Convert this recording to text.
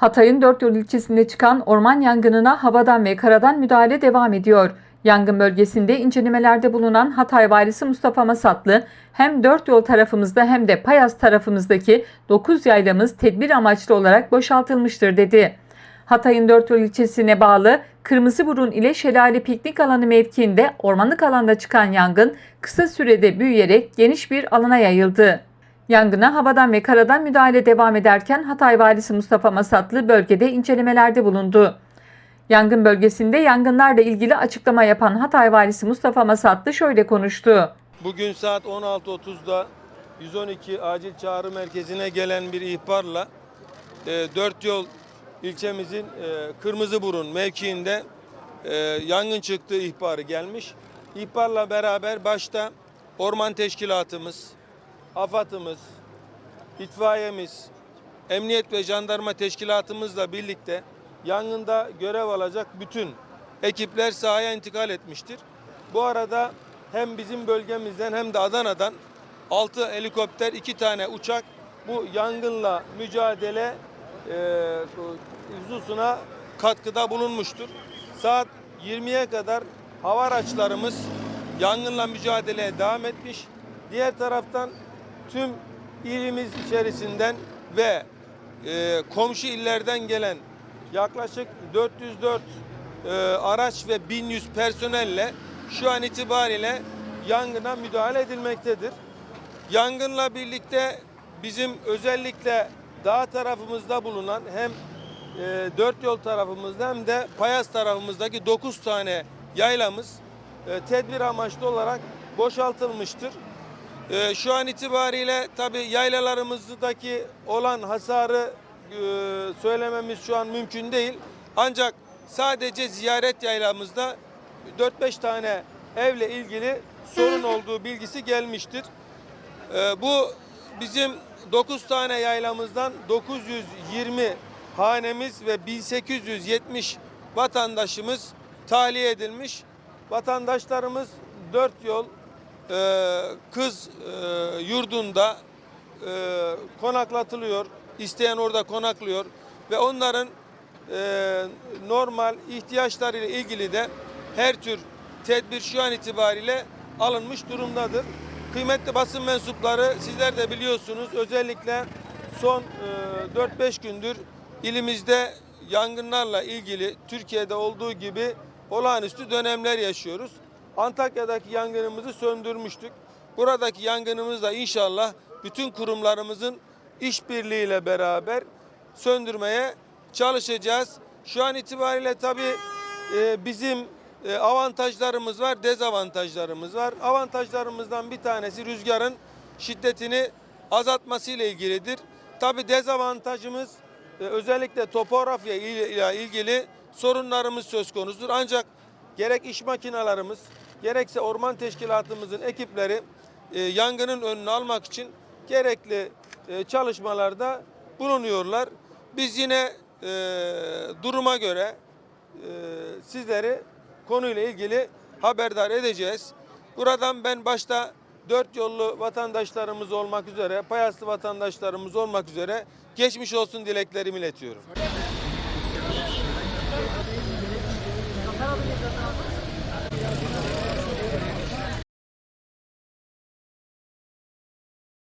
Hatay'ın dört yol ilçesinde çıkan orman yangınına havadan ve karadan müdahale devam ediyor. Yangın bölgesinde incelemelerde bulunan Hatay valisi Mustafa Masatlı hem dört yol tarafımızda hem de Payas tarafımızdaki 9 yaylamız tedbir amaçlı olarak boşaltılmıştır dedi. Hatay'ın dört yol ilçesine bağlı Kırmızıburun ile Şelale Piknik Alanı mevkiinde ormanlık alanda çıkan yangın kısa sürede büyüyerek geniş bir alana yayıldı. Yangına havadan ve karadan müdahale devam ederken Hatay Valisi Mustafa Masatlı bölgede incelemelerde bulundu. Yangın bölgesinde yangınlarla ilgili açıklama yapan Hatay Valisi Mustafa Masatlı şöyle konuştu. Bugün saat 16.30'da 112 acil çağrı merkezine gelen bir ihbarla e, dört yol ilçemizin e, Kırmızıburun mevkiinde e, yangın çıktığı ihbarı gelmiş. İhbarla beraber başta orman teşkilatımız, AFAD'ımız, itfaiyemiz, emniyet ve jandarma teşkilatımızla birlikte yangında görev alacak bütün ekipler sahaya intikal etmiştir. Bu arada hem bizim bölgemizden hem de Adana'dan 6 helikopter, 2 tane uçak bu yangınla mücadele e, hususuna katkıda bulunmuştur. Saat 20'ye kadar hava araçlarımız yangınla mücadeleye devam etmiş. Diğer taraftan tüm ilimiz içerisinden ve e, komşu illerden gelen yaklaşık 404 e, araç ve 1100 personelle şu an itibariyle yangına müdahale edilmektedir. Yangınla birlikte bizim özellikle dağ tarafımızda bulunan hem e, dört yol tarafımızda hem de Payas tarafımızdaki 9 tane yaylamız e, tedbir amaçlı olarak boşaltılmıştır. E, şu an itibariyle tabi yaylalarımızdaki olan hasarı e, söylememiz şu an mümkün değil. Ancak sadece ziyaret yaylamızda 4-5 tane evle ilgili sorun olduğu bilgisi gelmiştir. Ee, bu bizim 9 tane yaylamızdan 920 hanemiz ve 1870 vatandaşımız tahliye edilmiş. Vatandaşlarımız 4 yol e, kız e, yurdunda e, konaklatılıyor. İsteyen orada konaklıyor ve onların e, normal ihtiyaçlarıyla ilgili de her tür tedbir şu an itibariyle alınmış durumdadır. Kıymetli basın mensupları sizler de biliyorsunuz özellikle son e, 4-5 gündür ilimizde yangınlarla ilgili Türkiye'de olduğu gibi olağanüstü dönemler yaşıyoruz. Antakya'daki yangınımızı söndürmüştük. Buradaki yangınımız da inşallah bütün kurumlarımızın işbirliğiyle beraber söndürmeye çalışacağız. Şu an itibariyle tabii e, bizim e, avantajlarımız var, dezavantajlarımız var. Avantajlarımızdan bir tanesi rüzgarın şiddetini azaltması ile ilgilidir. Tabii dezavantajımız e, özellikle topografya ile ilgili sorunlarımız söz konusudur. Ancak gerek iş makinalarımız, gerekse orman teşkilatımızın ekipleri e, yangının önünü almak için gerekli e, çalışmalarda bulunuyorlar. Biz yine e, duruma göre e, sizleri konuyla ilgili haberdar edeceğiz. Buradan ben başta dört yollu vatandaşlarımız olmak üzere, Payaslı vatandaşlarımız olmak üzere geçmiş olsun dileklerimi iletiyorum.